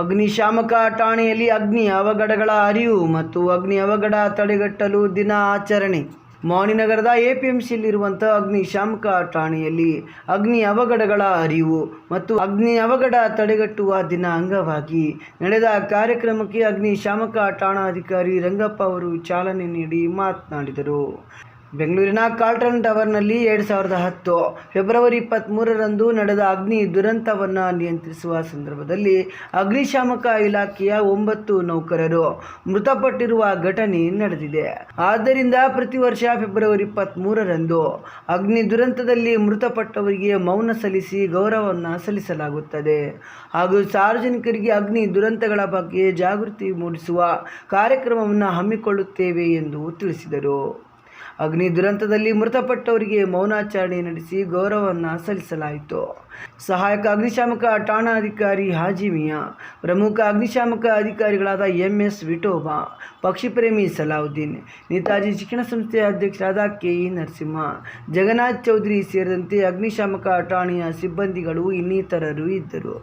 ಅಗ್ನಿಶಾಮಕ ಠಾಣೆಯಲ್ಲಿ ಅಗ್ನಿ ಅವಘಡಗಳ ಅರಿವು ಮತ್ತು ಅಗ್ನಿ ಅವಘಡ ತಡೆಗಟ್ಟಲು ದಿನ ಆಚರಣೆ. ಮಾಣಿನಗರದ ಎಪಿಎಂಸಿಯಲ್ಲಿರುವಂಥ ಅಗ್ನಿಶಾಮಕ ಠಾಣೆಯಲ್ಲಿ ಅಗ್ನಿ ಅವಘಡಗಳ ಅರಿವು ಮತ್ತು ಅಗ್ನಿ ಅವಘಡ ತಡೆಗಟ್ಟುವ ದಿನ ಅಂಗವಾಗಿ ನಡೆದ ಕಾರ್ಯಕ್ರಮಕ್ಕೆ ಅಗ್ನಿಶಾಮಕ ಠಾಣಾಧಿಕಾರಿ ರಂಗಪ್ಪ ಅವರು ಚಾಲನೆ ನೀಡಿ ಮಾತನಾಡಿದರು. ಬೆಂಗಳೂರಿನ ಕಾಲ್ಟನ್ ಟವರ್ನಲ್ಲಿ ಎರಡು ಸಾವಿರದ ಹತ್ತು ಫೆಬ್ರವರಿ ಇಪ್ಪತ್ತ್ಮೂರರಂದು ನಡೆದ ಅಗ್ನಿ ದುರಂತವನ್ನು ನಿಯಂತ್ರಿಸುವ ಸಂದರ್ಭದಲ್ಲಿ ಅಗ್ನಿಶಾಮಕ ಇಲಾಖೆಯ ಒಂಬತ್ತು ನೌಕರರು ಮೃತಪಟ್ಟಿರುವ ಘಟನೆ ನಡೆದಿದೆ. ಆದ್ದರಿಂದ ಪ್ರತಿ ವರ್ಷ ಫೆಬ್ರವರಿ ಇಪ್ಪತ್ತ್ಮೂರರಂದು ಅಗ್ನಿ ದುರಂತದಲ್ಲಿ ಮೃತಪಟ್ಟವರಿಗೆ ಮೌನ ಸಲ್ಲಿಸಿ ಗೌರವವನ್ನು ಸಲ್ಲಿಸಲಾಗುತ್ತದೆ. ಹಾಗೂ ಸಾರ್ವಜನಿಕರಿಗೆ ಅಗ್ನಿ ದುರಂತಗಳ ಬಗ್ಗೆ ಜಾಗೃತಿ ಮೂಡಿಸುವ ಕಾರ್ಯಕ್ರಮವನ್ನು ಹಮ್ಮಿಕೊಳ್ಳುತ್ತೇವೆ ಎಂದು ತಿಳಿಸಿದರು. ಅಗ್ನಿ ದುರಂತದಲ್ಲಿ ಮೃತಪಟ್ಟವರಿಗೆ ಮೌನಾಚರಣೆ ನಡೆಸಿ ಗೌರವವನ್ನು ಸಲ್ಲಿಸಲಾಯಿತು. ಸಹಾಯಕ ಅಗ್ನಿಶಾಮಕ ಠಾಣಾಧಿಕಾರಿ ಹಾಜಿ ಮಿಯಾ ಪ್ರಮುಖ ಅಗ್ನಿಶಾಮಕ ಅಧಿಕಾರಿಗಳಾದ ಎಂ ಎಸ್ ವಿಠೋಬಾ ಪಕ್ಷಿಪ್ರೇಮಿ ಸಲಾವುದ್ದೀನ್, ನೇತಾಜಿ ಶಿಕ್ಷಣ ಸಂಸ್ಥೆಯ ಅಧ್ಯಕ್ಷರಾದ ಕೆ ಇ ನರಸಿಂಹ, ಜಗನ್ನಾಥ್ ಚೌಧರಿ ಸೇರಿದಂತೆ ಅಗ್ನಿಶಾಮಕ ಠಾಣೆಯ ಸಿಬ್ಬಂದಿಗಳು ಇನ್ನಿತರರು ಇದ್ದರು.